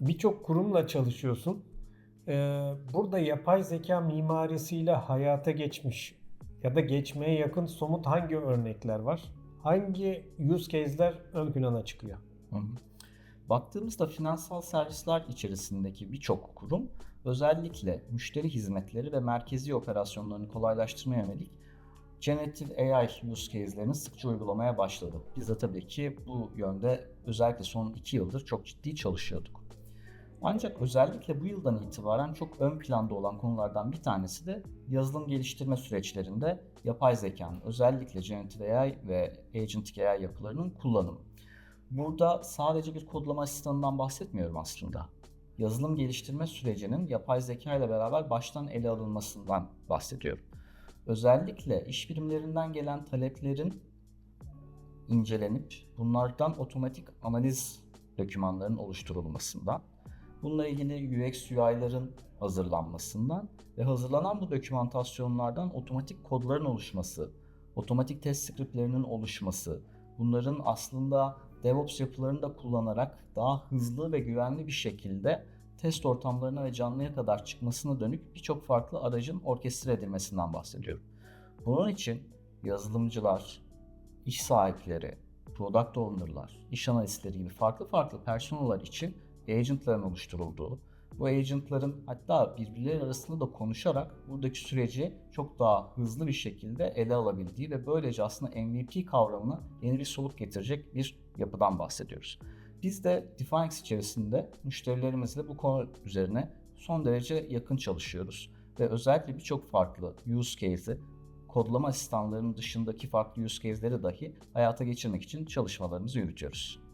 birçok kurumla çalışıyorsun. Ee, burada yapay zeka mimarisiyle hayata geçmiş ya da geçmeye yakın somut hangi örnekler var? Hangi use case'ler ön plana çıkıyor? Hı hı. Baktığımızda finansal servisler içerisindeki birçok kurum özellikle müşteri hizmetleri ve merkezi operasyonlarını kolaylaştırmaya yönelik Generative AI use case'lerini sıkça uygulamaya başladı. Biz de tabii ki bu yönde özellikle son iki yıldır çok ciddi çalışıyorduk. Ancak özellikle bu yıldan itibaren çok ön planda olan konulardan bir tanesi de yazılım geliştirme süreçlerinde yapay zekanın özellikle Generative AI ve Agentic AI yapılarının kullanımı. Burada sadece bir kodlama asistanından bahsetmiyorum aslında. Yazılım geliştirme sürecinin yapay zeka ile beraber baştan ele alınmasından bahsediyorum. Özellikle iş birimlerinden gelen taleplerin incelenip bunlardan otomatik analiz dokümanlarının oluşturulmasından, bununla ilgili UX UI'ların hazırlanmasından ve hazırlanan bu dokümantasyonlardan otomatik kodların oluşması, otomatik test scriptlerinin oluşması, bunların aslında DevOps yapılarını da kullanarak daha hızlı ve güvenli bir şekilde test ortamlarına ve canlıya kadar çıkmasına dönük birçok farklı aracın orkestre edilmesinden bahsediyorum. Bunun için yazılımcılar, iş sahipleri, product owner'lar, iş analistleri gibi farklı farklı personellar için agentların oluşturulduğu, bu agentların hatta birbirleri arasında da konuşarak buradaki süreci çok daha hızlı bir şekilde ele alabildiği ve böylece aslında MVP kavramına yeni bir soluk getirecek bir yapıdan bahsediyoruz. Biz de Definex içerisinde müşterilerimizle bu konu üzerine son derece yakın çalışıyoruz. Ve özellikle birçok farklı use case'i kodlama asistanlarının dışındaki farklı use case'leri dahi hayata geçirmek için çalışmalarımızı yürütüyoruz.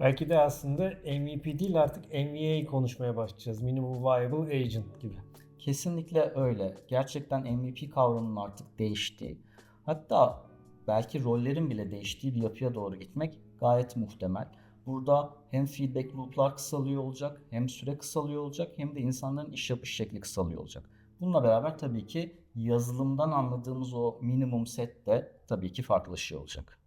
Belki de aslında MVP değil artık MVA konuşmaya başlayacağız. Minimum Viable Agent gibi. Kesinlikle öyle. Gerçekten MVP kavramının artık değiştiği, hatta belki rollerin bile değiştiği bir yapıya doğru gitmek gayet muhtemel. Burada hem feedback loop'lar kısalıyor olacak, hem süre kısalıyor olacak, hem de insanların iş yapış şekli kısalıyor olacak. Bununla beraber tabii ki yazılımdan anladığımız o minimum set de tabii ki farklılaşıyor olacak.